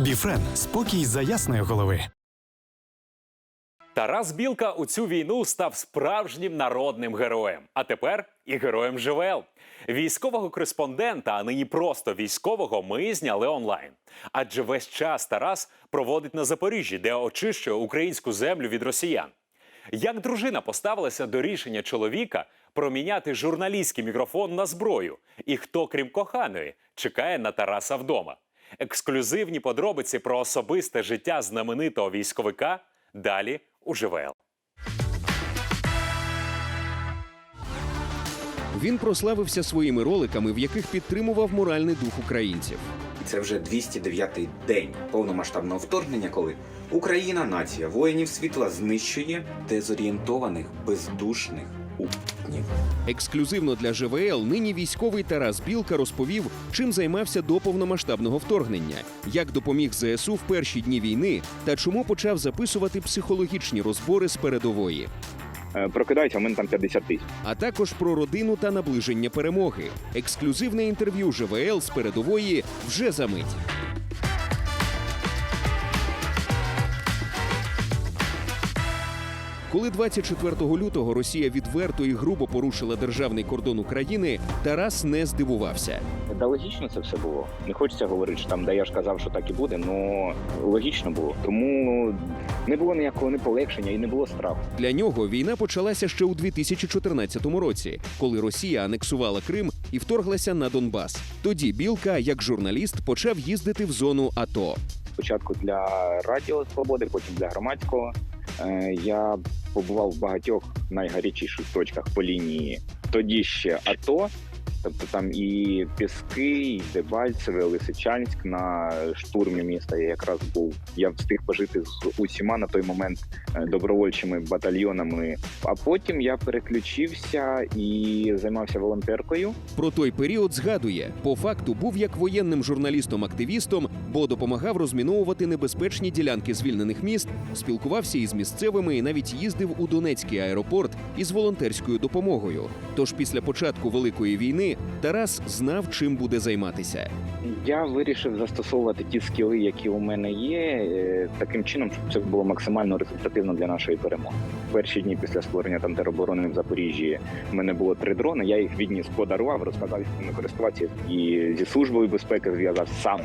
Біфрен спокій за ясної голови. Тарас Білка у цю війну став справжнім народним героєм. А тепер і героєм ЖВЛ. Військового кореспондента, а нині просто військового, ми зняли онлайн. Адже весь час Тарас проводить на Запоріжжі, де очищує українську землю від росіян. Як дружина поставилася до рішення чоловіка проміняти журналістський мікрофон на зброю? І хто, крім коханої, чекає на Тараса вдома? Ексклюзивні подробиці про особисте життя знаменитого військовика далі у ЖВЛ. Він прославився своїми роликами, в яких підтримував моральний дух українців. Це вже 209-й день повномасштабного вторгнення, коли Україна, нація воїнів світла, знищує дезорієнтованих, бездушних упнів. Ексклюзивно для ЖВЛ нині військовий Тарас Білка розповів, чим займався до повномасштабного вторгнення, як допоміг ЗСУ в перші дні війни та чому почав записувати психологічні розбори з передової, Е, Прокидаюся, у мене там 50 тисяч. а також про родину та наближення перемоги. Ексклюзивне інтерв'ю ЖВЛ з передової вже за мить. Коли 24 лютого Росія відверто і грубо порушила державний кордон України, Тарас не здивувався. Да, логічно це все було. Не хочеться говорити, що там, да я ж казав, що так і буде, але логічно було. Тому не було ніякого не полегшення і не було страху. Для нього війна почалася ще у 2014 році, коли Росія анексувала Крим і вторглася на Донбас. Тоді Білка, як журналіст, почав їздити в зону АТО. Спочатку для Радіо Свободи, потім для громадського. Е, Я побував в багатьох найгарячіших точках по лінії. Тоді ще АТО. Тобто там і Піски, і Дебальцеве, Лисичанськ на штурмі міста я якраз був. Я встиг пожити з усіма на той момент е, добровольчими батальйонами. А потім я переключився і займався волонтеркою. Про той період згадує, по факту був як воєнним журналістом-активістом, бо допомагав розміновувати небезпечні ділянки звільнених міст, спілкувався із місцевими і навіть їздив у Донецький аеропорт із волонтерською допомогою. Тож після початку великої війни Тарас знав, чим буде займатися. Я вирішив застосовувати ті скіли, які у мене є, е, таким чином, щоб це було максимально результативно для нашої перемоги. Перші дні після створення там тероборони в Запоріжжі в мене було три дрони. Я їх відніс, подарував, розказав як ними користуватися і зі службою безпеки зв'язався сам.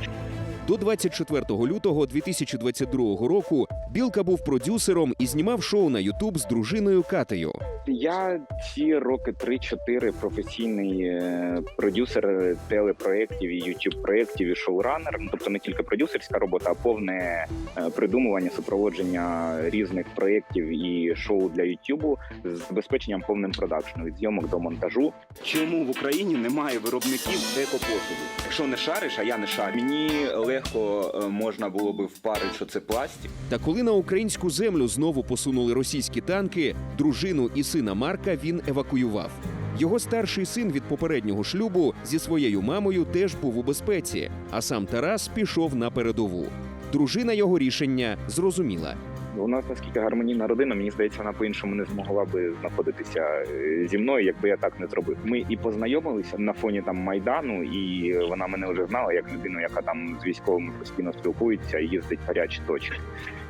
До 24 лютого 2022 року Білка був продюсером і знімав шоу на Ютуб з дружиною Катею. Я ці роки 3-4 професійний е, продюсер телепроєктів і youtube проєктів і шоуранер. Ну, тобто не тільки продюсерська робота, а повне е, придумування, супроводження різних проєктів і шоу для Ютубу з забезпеченням повним продакшну від зйомок до монтажу. Чому в Україні немає виробників екопосуду? Якщо не шариш, а я не шарю, мені легко е, можна було би впарити, що це пластик. Та коли на українську землю знову посунули російські танки, дружину і сина Марка він евакуював. Його старший син від попереднього шлюбу зі своєю мамою теж був у безпеці, а сам Тарас пішов на передову. Дружина його рішення зрозуміла. У нас наскільки гармонійна родина, мені здається, вона по-іншому не змогла би знаходитися е, зі мною, якби я так не зробив. Ми і познайомилися на фоні там майдану, і вона мене вже знала як людину, яка там з військовими постійно спілкується і їздить гарячі точки.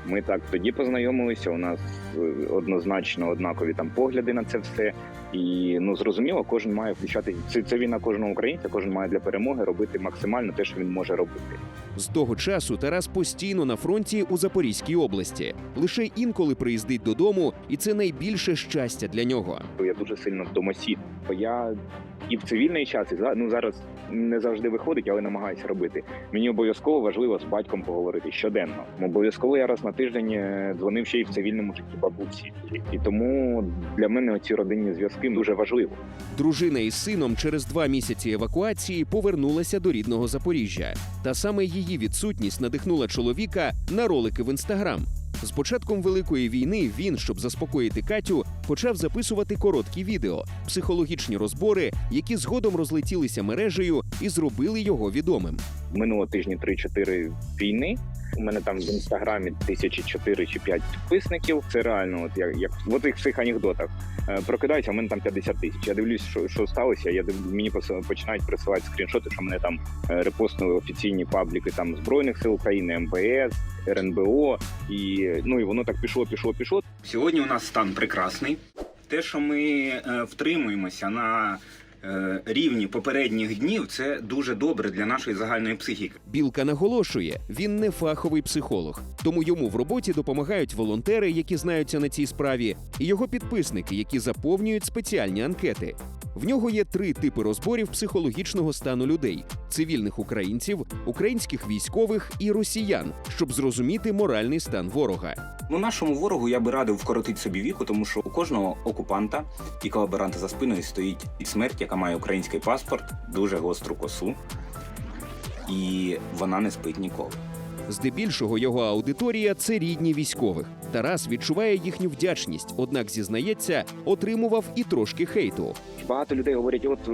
Ми так тоді познайомилися. У нас е, однозначно однакові там погляди на це все. І ну зрозуміло, кожен має включати це, це війна кожного українця. Кожен має для перемоги робити максимально те, що він може робити. З того часу Тарас постійно на фронті у Запорізькій області. Лише інколи приїздить додому, і це найбільше щастя для нього. я дуже сильно домосід. Бо я і в цивільний час, і ну зараз не завжди виходить, але намагаюся робити. Мені обов'язково важливо з батьком поговорити щоденно. Обов'язково я раз на тиждень е, дзвонив ще й в цивільному житті бабусі. І тому для мене ці родинні зв'язки дуже важливо. Дружина із сином через два місяці евакуації повернулася до рідного Запоріжжя. Та саме її відсутність надихнула чоловіка на ролики в інстаграм. З початком великої війни він, щоб заспокоїти Катю, почав записувати короткі відео, психологічні розбори, які згодом розлетілися мережею і зробили його відомим. Минуло тижні 3-4 війни. У мене там в інстаграмі тисячі чотири чи п'ять підписників. Це реально, от як, як в отих всіх анекдотах. Е, Прокидаюся, в мене там 50 тисяч. Я дивлюсь, що, що сталося. Я мені починають присилати скріншоти, що мене там е, репостнули офіційні пабліки там збройних сил України, МВС, РНБО, і ну і воно так пішло, пішло, пішло. Сьогодні у нас стан прекрасний. Те, що ми е, втримуємося на рівні попередніх днів, це дуже добре для нашої загальної психіки. Білка наголошує, він не фаховий психолог, тому йому в роботі допомагають волонтери, які знаються на цій справі, і його підписники, які заповнюють спеціальні анкети. В нього є три типи розборів психологічного стану людей: цивільних українців, українських військових і росіян, щоб зрозуміти моральний стан ворога. Ну, нашому ворогу я би радив вкоротити собі віку, тому що у кожного окупанта і колаборанта за спиною стоїть смерть, яка має український паспорт, дуже гостру косу, і вона не спить ніколи. Здебільшого його аудиторія це рідні військових. Тарас відчуває їхню вдячність, однак зізнається, отримував і трошки хейту. Багато людей говорять: от е,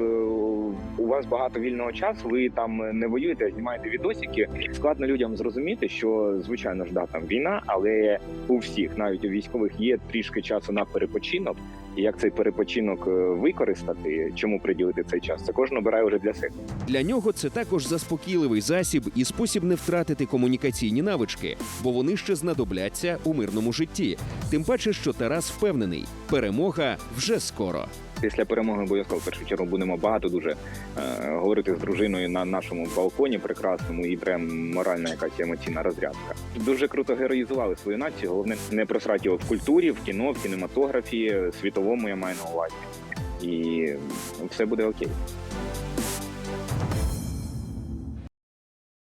у вас багато вільного часу, ви там не воюєте, а знімаєте відосики. Складно людям зрозуміти, що звичайно ж да там війна, але у всіх, навіть у військових, є трішки часу на перепочинок. Як цей перепочинок е, використати, чому приділити цей час? Це кожен обирає вже для себе. Для нього це також заспокійливий засіб і спосіб не втратити комунікаційні навички, бо вони ще знадобляться у мирному житті. Тим паче, що Тарас впевнений, перемога вже скоро. Після перемоги обов'язково в першу чергу будемо багато дуже е, говорити з дружиною на нашому балконі прекрасному і прям моральна якась емоційна розрядка. Дуже круто героїзували свою націю. Головне не просрати його в культурі, в кіно, в кінематографі, світовому я маю на увазі. І все буде окей.